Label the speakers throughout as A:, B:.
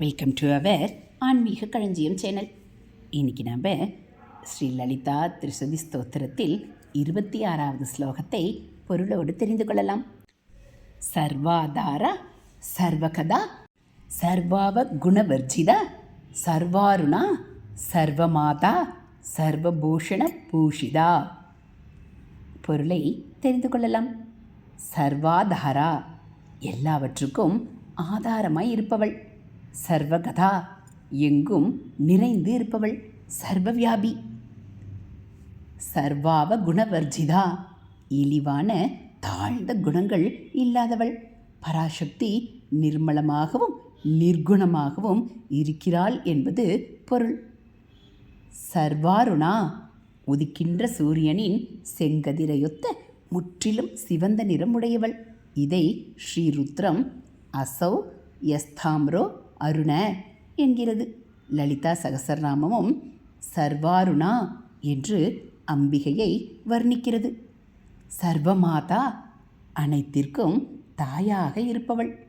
A: Welcome to our ஆன்மீக களஞ்சியம் channel. இன்னைக்கு நாம் ஸ்ரீ லலிதா திருசதி ஸ்தோத்திரத்தில் இருபத்தி ஆறாவது ஸ்லோகத்தை பொருளோடு தெரிந்து கொள்ளலாம். சர்வாதார சர்வகதா சர்வாவ குணவர்ஜிதா சர்வாருணா சர்வமாதா சர்வபூஷண பூஷிதா. பொருளை தெரிந்து கொள்ளலாம். சர்வாதாரா எல்லாவற்றுக்கும் ஆதாரமாய் இருப்பவள். சர்வகதா எங்கும் நிறைந்து இருப்பவள் சர்வவியாபி. சர்வாவ குணவர்ஜிதா இழிவான தாழ்ந்த குணங்கள் இல்லாதவள். பராசக்தி நிர்மலமாகவும் நிர்குணமாகவும் இருக்கிறாள் என்பது பொருள். சர்வாருணா உதிக்கின்ற சூரியனின் செங்கதிரையொத்த முற்றிலும் சிவந்த நிறமுடையவள். இதை ஸ்ரீருத்ரம் அசௌ யஸ்தாம்ரோ அருண என்கிறது. லலிதா சகசரநாமமும் சர்வாருணா என்று அம்பிகையை வர்ணிக்கிறது. சர்வமாதா அனைத்திற்கும் தாயாக இருப்பவள்.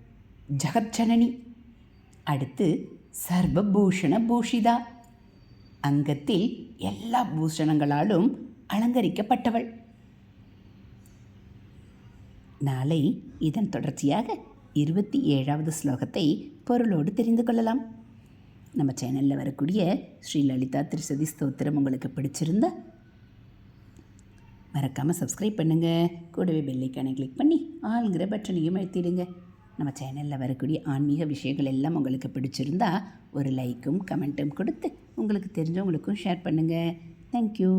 A: ஜகஜனனி அடுத்து சர்வபூஷண பூஷிதா. அங்கத்தில் எல்லா பூஷணங்களாலும் அலங்கரிக்கப்பட்டவள். நாளை இதன் தொடர்ச்சியாக இருபத்தி ஏழாவது ஸ்லோகத்தை பொருளோடு தெரிந்து கொள்ளலாம். நம்ம சேனலில் வரக்கூடிய ஸ்ரீ லலிதா திருசதி ஸ்தோத்திரம் உங்களுக்கு பிடிச்சிருந்தா மறக்காமல் சப்ஸ்கிரைப் பண்ணுங்கள் கூடவே பெல்லைக்கானை கிளிக் பண்ணி ஆளுங்கிற பட்டனையும் அழுத்திடுங்க. நம்ம சேனலில் வரக்கூடிய ஆன்மீக விஷயங்கள் எல்லாம் உங்களுக்கு பிடிச்சிருந்தா ஒரு லைக்கும் கமெண்ட்டும் கொடுத்து உங்களுக்கு தெரிஞ்சவங்களுக்கும் ஷேர் பண்ணுங்கள் தேங்க்யூ